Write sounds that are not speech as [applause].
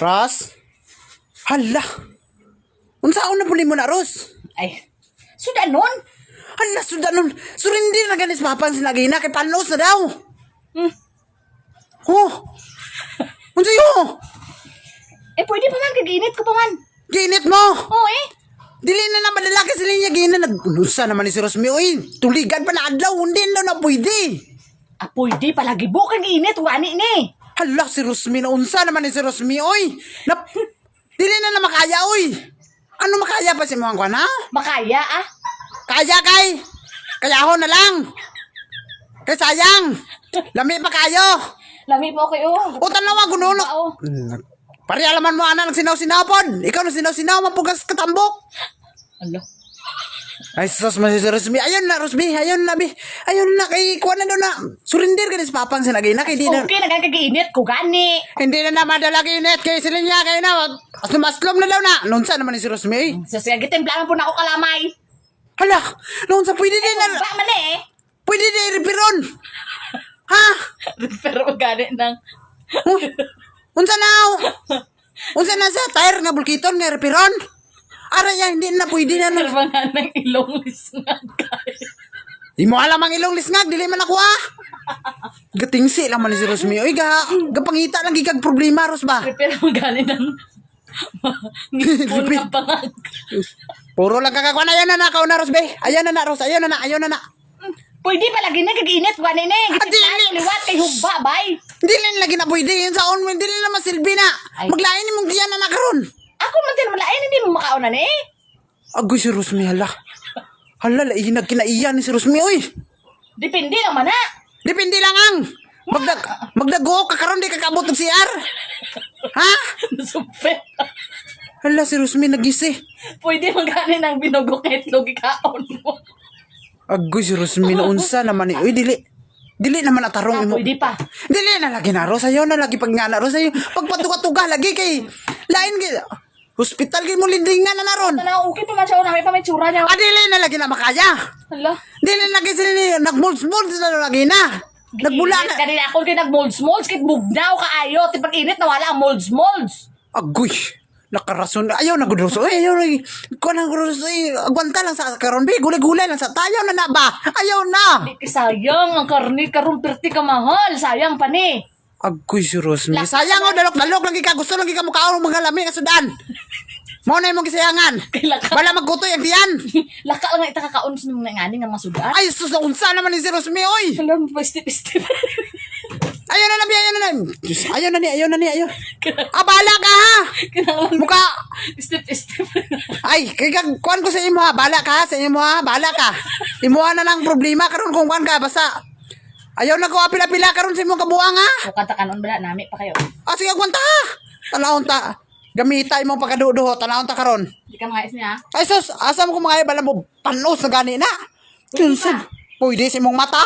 Ros? Hala. Unsaon na puli mo na, Ros? Ay, suda nun. Hala, suda nun. Surindi na ganis papang sinagina kay panos na daw. Hmm. Oh. [laughs] Unsa yo? Eh, pwede pa man, kaginit ko pa man. Ginit mo. Oo eh. Dili na naman lalaki sila niya gina. Nagulusa naman ni si Rosmi. Uy, tuligan pa na adlaw. Hindi na na pwede. Ah, pwede palagi bukang init, wani ni. Hala, si Rosmi na unsa naman ni si Rosmi. Uy, na, [laughs] dili na na makaya, uy. Ano makaya pa si mga kwan, ha? Makaya ah. Kaya kay. Kayahon na lang. Kay sayang. Lami pa kayo. Lami po kayo. O tanawa noon. Oo. Pari alaman mo ana nagsinaw-sinaw pod. Ikaw nagsinaw-sinaw mapugas katambok. Alo. Ay sus man si Rosmi. Ayun na Rosmi. Ayun na bi. Ayun na kay kuan na doon na. Surindir ka ni sa papang sinagay na kay di na. Okay, nagang kaginit ko gani. Hindi na na madala kinit kay sila niya kay na. As maslom na daw na. Nunsa naman ni si Rosmi. Sa sige, timplahan po na ako kalamay. Hala. Nunsa pwede din na. Ba man eh. Pwede din ripiron. Ha? [laughs] Pero gani ng... Huh? Unsa na? Unsa na sa tire nga bulkiton nga repiron? Ara ya hindi na pwede na. Pero no. nga ng ilong lisngan kayo. Di mo alam ang ilong lisngag, dili man ako ah. Gatingsi lang man ni si Rosmi. Oy, ga, gapangita lang gigag problema, Ros ba? Pero gani ng... [laughs] Ngipon na pangag. Puro lang kakakuan. Ayaw na na, kao na, Ros, be. Ayaw na na, Ros. Ayaw na na, ayaw na na. Pwede palagi na kaginit, wani ni. Ah, di- Gititlan, liwat kay hugba, bay. Dili na lagi na pwede. Yun sa on, dili na masilbi na. Maglain ni mong diyan na nakaroon. Ako man din malain, hindi mo makauna ni. Agoy si Rosmi, hala. Hala, laihinag kinaiyan ni si Rosmi, oy. Depende naman na. Depende lang ang. Magdag magdago ka karon di ka kabot og CR. Ha? Nasupit. Hala si Rosmi nagisi. Pwede man gani ng binugok itlog ikaon mo. Agoy si Rosmi na unsa naman ni. Uy dili. Dili naman atarong Ah, imo. pwede pa. Dili na lagi na ro sayo na lagi pag nga na ro sayo. Pagpatuga-tuga lagi kay lain kay hospital kay mo lindingan na naron. Ano, okay pa man siya, pa may tsura niya. Ah, dili na lagi na makaya. Hala. Dili na lagi sila ni nagmulds-mulds na lagi na. Nagbula na. Kanina ako kay nag-molds-molds, kit bugnaw kaayo. Ti pag init nawala ang molds-molds. Agoy. Nakarason. Ayaw na gudroso. Ay, ayaw na. Kuha na gudroso. Ay, agwanta lang sa karon. Be, gulay-gulay lang sa tayo na na ba? Ayaw na. Di sayang, ang karni karon perti ka mahal. Sayang pa ni. Agoy si Rosmi. Sayang o, dalok-dalok lang ka. Gusto lang ka mukhaon mga lami ka sudan. Mo na yung gisayangan. Wala magkutoy ang diyan. [laughs] Laka lang ita kakaon sa mga ngani nga masudan. Ay, sus, unsa naman ni si Rosmi, oy. Alam mo, step-step. Ayaw na nabi, ayaw na nabi. Ayaw na ni, ayaw na ni, ayaw. Abala ka, ha? Kinahanglan Mukha. step-step. [laughs] Ay, kay kag kuan ko sa imo ha. Bala ka ha, sa imo ha. Bala ka. Imuha na lang problema karon kung kuan ka basta. Ayaw na ko apila-pila karon sa imong kabuang ha. O kanta kanon bala, nami pa kayo. Ah, sige kwanta ha. Tanawon ta. Gamita imong pagkaduduho, tanawon ta karon. Di ka mga niya. Ay sus, asa mo ko mga bala mo panos na gani na. Tunsun. Pwede sa imong mata.